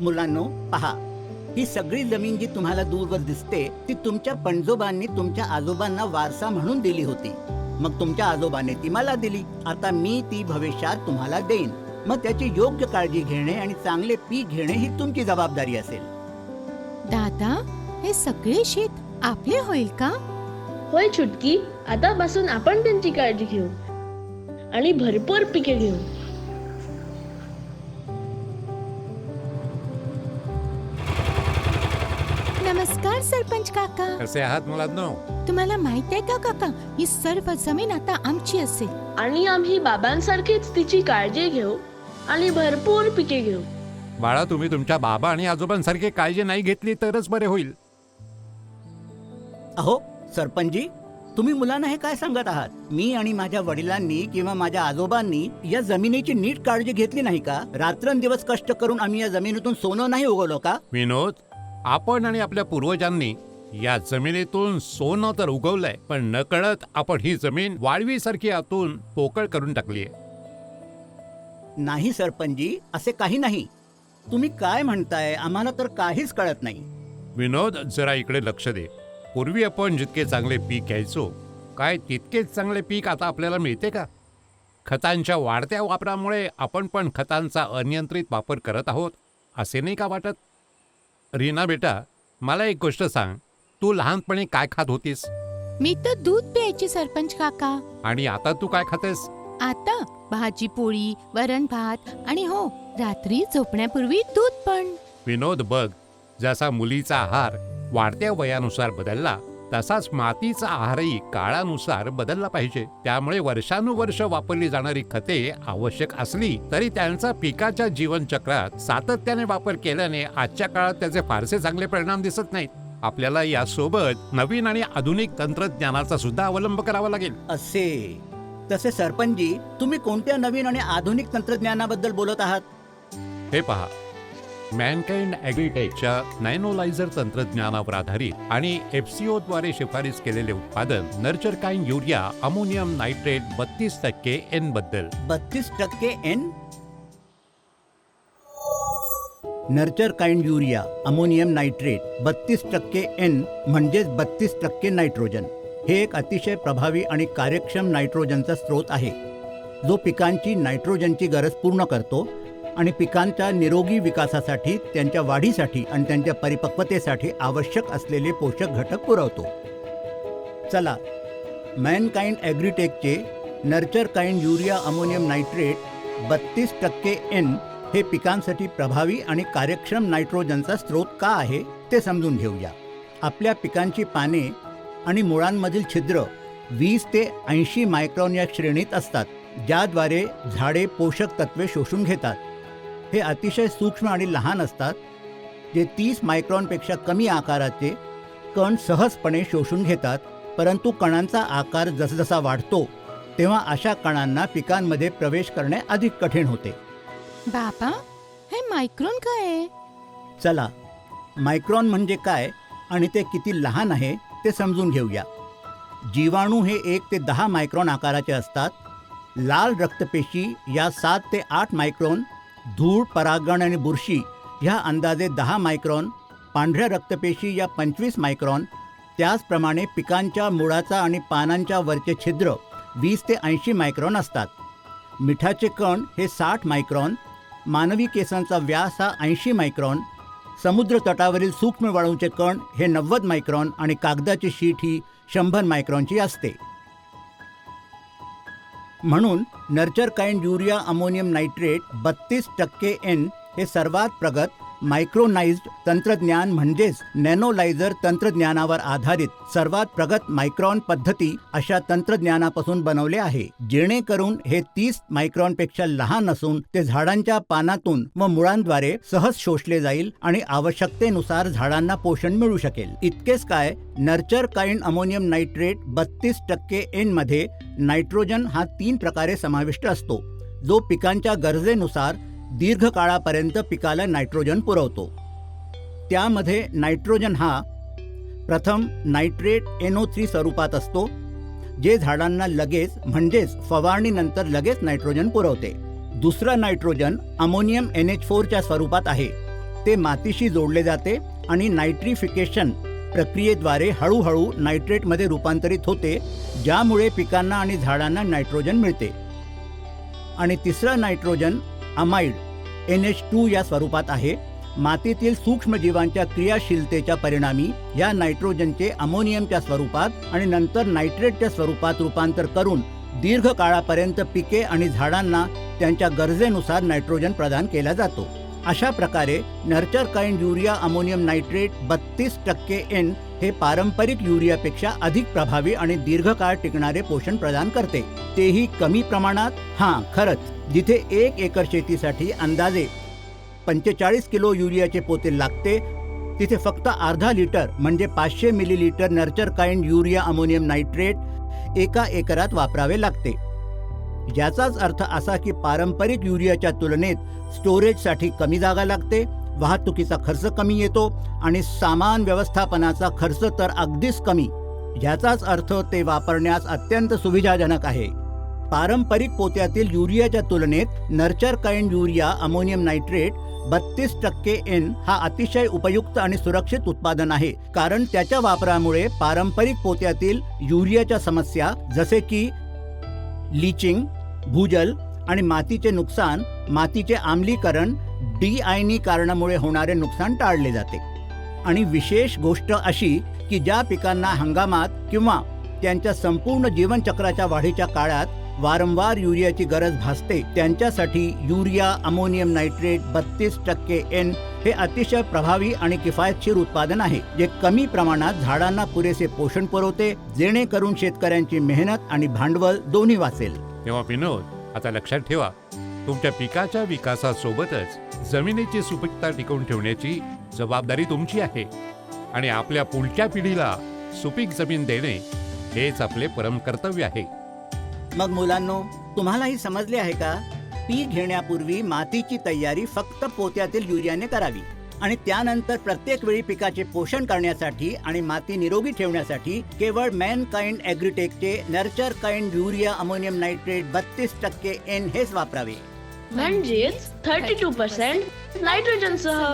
मुलांनो पहा. ही सगळी जमीन जी तुम्हाला दूरवर दिसते ती तुमच्या पणजोबांनी तुमच्या आजोबांना वारसा म्हणून दिली होती. मग तुमच्या आजोबाने ती मला दिली. आता मी ती भविष्यात तुम्हाला देईन. मग त्याची योग्य काळजी घेणे आणि चांगले पीक घेणे ही तुमची जबाबदारी असेल. दादा हे सगळे शेत आपले होईल का? होय छुटकी. आतापासून आपण त्यांची काळजी घेऊ. आणि भरपूर पिके घेऊ. नमस्कार सरपंच काका. कसे आहात मुलांनो? तुम्हाला माहीत आहे का काका? ही सर्व जमीन आता आमची असेल. आणि आम्ही बाबांसारखीच तिची काळजी घेऊ आणि भरपूर पिके घेऊ. बाळा तुम्ही तुमच्या बाबा आणि आजोबांसारखी काळजी नाही घेतली तरच बरे होईल. अहो सरपंचजी तुम्ही मुलांना हे काय सांगत आहात? मी आणि माझ्या वडिलांनी किंवा माझ्या आजोबांनी या जमिनीची नीट काळजी घेतली नाही का? रात्रंदिवस कष्ट करून आम्ही या जमिनीतून सोनं नाही उगवलं का? विनोद आपण आणि आपल्या पूर्वजांनी या जमिनीतून सोनं तर उगवलंय पण नकळत आपण ही जमीन वाळवीसारखी आतून पोकळ करून टाकली नाही सरपंचजी असे काही नाही. तुम्ही काय म्हणताय आम्हाला तर काहीच कळत नाही. विनोद जरा इकडे लक्ष दे. पूर्वी आपण जितके चांगले पीक घ्यायचो काय तितकेच चांगले पीक आता आपल्याला मिळते का? खतांच्या वाढत्या वापरामुळे आपण पण खतांचा अनियंत्रित वापर करत आहोत असे नाही का वाटत? रीना बेटा मला एक गोष्ट सांग. तू लहानपणी काय खात होतीस? मी तर दूध प्यायची सरपंच काका. आणि आता तू काय खातेस? आता भाजी पोळी वरण भात आणि हो रात्री झोपण्यापूर्वी दूध पण. विनोद बघ जसा मुलीचा आहार वाढत्या वयानुसार बदलला तसाच मातीचा आहारही काळानुसार बदलला पाहिजे. त्यामुळे वर्षानुवर्ष वापरली जाणारी खते आवश्यक असली तरी त्यांचा पिकाच्या जीवनचक्रात सातत्याने वापर केल्याने आजच्या काळात त्याचे फारसे चांगले परिणाम दिसत नाहीत. आपल्याला यासोबत नवीन आणि आधुनिक तंत्रज्ञानाचा सुद्धा अवलंब करावा लागेल. असे. तसे सरपंचजी तुम्ही कोणत्या नवीन आणि आधुनिक तंत्रज्ञानाबद्दल बोलत आहात? हे पहा मॅनकाइंड ॲग्रीटेकच्या नॅनोलायझर तंत्रज्ञानावर आधारित आणि एफसीओ द्वारे शिफारस केलेले उत्पादन Nurture Kind urea ammonium nitrate बत्तीस टक्के एनबद्दल. बत्तीस टक्के N? Nurture Kind urea ammonium nitrate बत्तीस टक्के एन म्हणजेच बत्तीस टक्के नायट्रोजन. हे एक अतिशय प्रभावी आणि कार्यक्षम नायट्रोजनचा स्रोत आहे. जो पिकांची नायट्रोजनची गरज पूर्ण करतो आणि पिकांच्या निरोगी विकासासाठी त्यांच्या वाढीसाठी आणि त्यांच्या परिपक्वतेसाठी आवश्यक असलेले पोषक घटक पुरवतो. चला Mankind ॲग्रीटेकचे Nurture Kind urea ammonium nitrate बत्तीस टक्के एन हे पिकांसाठी प्रभावी आणि कार्यक्षम नायट्रोजनचा स्रोत का आहे ते समजून घेऊया. आपल्या पिकांची पाने आणि मुळांमधील छिद्र वीस ते ऐंशी मायक्रॉन या श्रेणीत असतात ज्याद्वारे झाडे पोषक तत्वे शोषून घेतात. हे अतिशय सूक्ष्म आणि लहान असतात जे तीस मायक्रॉनपेक्षा कमी आकाराचे कण सहजपणे शोषून घेतात परंतु कणांचा आकार जसजसा वाढतो तेव्हा अशा कणांना पिकांमध्ये प्रवेश करणे अधिक कठीण होते. बाबा हे मायक्रोन काय चला मायक्रॉन म्हणजे काय आणि ते किती लहान आहे ते समजून घेऊया. जीवाणू हे एक ते दहा मायक्रॉन आकाराचे असतात. लाल रक्तपेशी या सात ते आठ मायक्रॉन धूळ परागण आणि बुरशी ह्या अंदाजे दहा मायक्रॉन पांढऱ्या रक्तपेशी या पंचवीस मायक्रॉन त्याचप्रमाणे पिकांच्या मुळाचा आणि पानांच्या वरचे छिद्र वीस ते ऐंशी मायक्रॉन असतात. मिठाचे कण हे साठ मायक्रॉन मानवी केसांचा व्यास हा ऐंशी मायक्रॉन समुद्र तटावरील सूक्ष्म वाळूंचे कण हे नव्वद मायक्रॉन आणि कागदाची शीट ही शंभर मायक्रॉनची असते. म्हणून Nurture Kind urea ammonium nitrate बत्तीस टक्के एन हे सर्वात प्रगत मायक्रोनाइज्ड तंत्रज्ञान म्हणजेच नॅनोलायझर तंत्रज्ञानावर आधारित सर्वात प्रगत मायक्रॉन पद्धती अशा तंत्रज्ञानापासून बनवले आहे जेणेकरून हे तीस मायक्रॉनपेक्षा लहान असून ते झाडांच्या पानातून व मुळांद्वारे सहज शोषले जाईल आणि आवश्यकतेनुसार झाडांना पोषण मिळू शकेल. इतकेच काय नर्चर काइंड अमोनियम नायट्रेट बत्तीस टक्के एनमध्ये नायट्रोजन हा तीन प्रकारे समाविष्ट असतो जो पिकांच्या गरजेनुसार दीर्घकाळापर्यंत पिकाला नायट्रोजन पुरवतो. त्यामध्ये नायट्रोजन हा प्रथम नायट्रेट एनओ थ्री स्वरूपात असतो जे झाडांना लगेच म्हणजेच फवारणीनंतर लगेच नायट्रोजन पुरवते. दुसरा नायट्रोजन अमोनियम एन एच फोरच्या स्वरूपात आहे. ते मातीशी जोडले जाते आणि नायट्रिफिकेशन प्रक्रियेद्वारे हळूहळू नायट्रेटमध्ये रूपांतरित होते ज्यामुळे पिकांना आणि झाडांना नायट्रोजन मिळते. आणि तिसरं nitrogen amide N H two या स्वरूपात आहे. मातीतील सूक्ष्मजीवांच्या क्रियाशीलतेच्या परिणामी या नायट्रोजनचे अमोनियमच्या स्वरूपात आणि नंतर नायट्रेटच्या स्वरूपात रूपांतर करून दीर्घ काळापर्यंत पिके आणि झाडांना त्यांच्या गरजेनुसार नायट्रोजन प्रदान केला जातो. अशा प्रकारे Nurture Kind urea ammonium nitrate बत्तीस टक्के एन हे पारंपरिक युरियापेक्षा अधिक प्रभावी आणि दीर्घकाळ टिकणारे पोषण प्रदान करते. तेही कमी प्रमाणात? हां खरंच. जिथे एक एकर शेतीसाठी अंदाजे पंचेचाळीस किलो युरियाचे पोते लागते तिथे फक्त अर्धा लिटर म्हणजे पाचशे millilitre Nurture Kind urea ammonium nitrate एका एकरात वापरावे लागते. याचाच अर्थ असा की पारंपरिक युरियाच्या तुलनेत स्टोरेजसाठी कमी जागा लागते वाहतुकीचा खर्च कमी येतो आणि सामान व्यवस्थापनाचा खर्च तर अगदीच कमी. याचाच अर्थ ते वापरण्यास अत्यंत सुविधाजनक आहे. पारंपरिक पोत्यातील युरियाच्या तुलनेत Nurture Kind urea ammonium nitrate बत्तीस टक्के एन हा अतिशय उपयुक्त आणि सुरक्षित उत्पादन आहे. कारण त्याच्या वापरामुळे पारंपरिक पोत्यातील युरियाच्या समस्या जसे की लिचिंग भूजल आणि मातीचे नुकसान मातीचे आम्लीकरण डी आयनी कारणामुळे होणारे नुकसान टाळले जाते. आणि विशेष गोष्ट अशी की ज्या पिकांना हंगामात किंवा त्यांच्या संपूर्ण जीवनचक्राच्या वाढीच्या काळात वारंवार युरियाची गरज भासते त्यांच्यासाठी युरिया अमोनियम नायट्रेट बत्तीस टक्के एन हे अतिशय प्रभावी आणि किफायतशीर उत्पादन आहे जे कमी प्रमाणात झाडांना पुरेसे पोषण पुरवते जेणेकरून शेतकऱ्यांची मेहनत आणि भांडवल दोन्ही वाचेल. तेव्हा विनोद आता लक्षात ठेवा तुमच्या पिकाच्या विकासासोबतच जमिनीची सुपीकता टिकवून ठेवण्याची जबाबदारी तुमची आहे आणि आपल्या पुढच्या पिढीला सुपीक जमीन देणे हेच आपले परम कर्तव्य आहे. मग मुलांनो तुम्हालाही समजले आहे का? पीक घेण्यापूर्वी मातीची तयारी फक्त पोत्यातील युरियाने करावी आणि त्यानंतर प्रत्येक वेळी पिकाचे पोषण करण्यासाठी आणि माती निरोगी ठेवण्यासाठी केवळ Mankind ॲग्रीटेकचे Nurture Kind urea ammonium nitrate बत्तीस टक्के एन हेच वापरावे. म्हणजेच थर्टी टू पर्सेंट नायट्रोजन सह.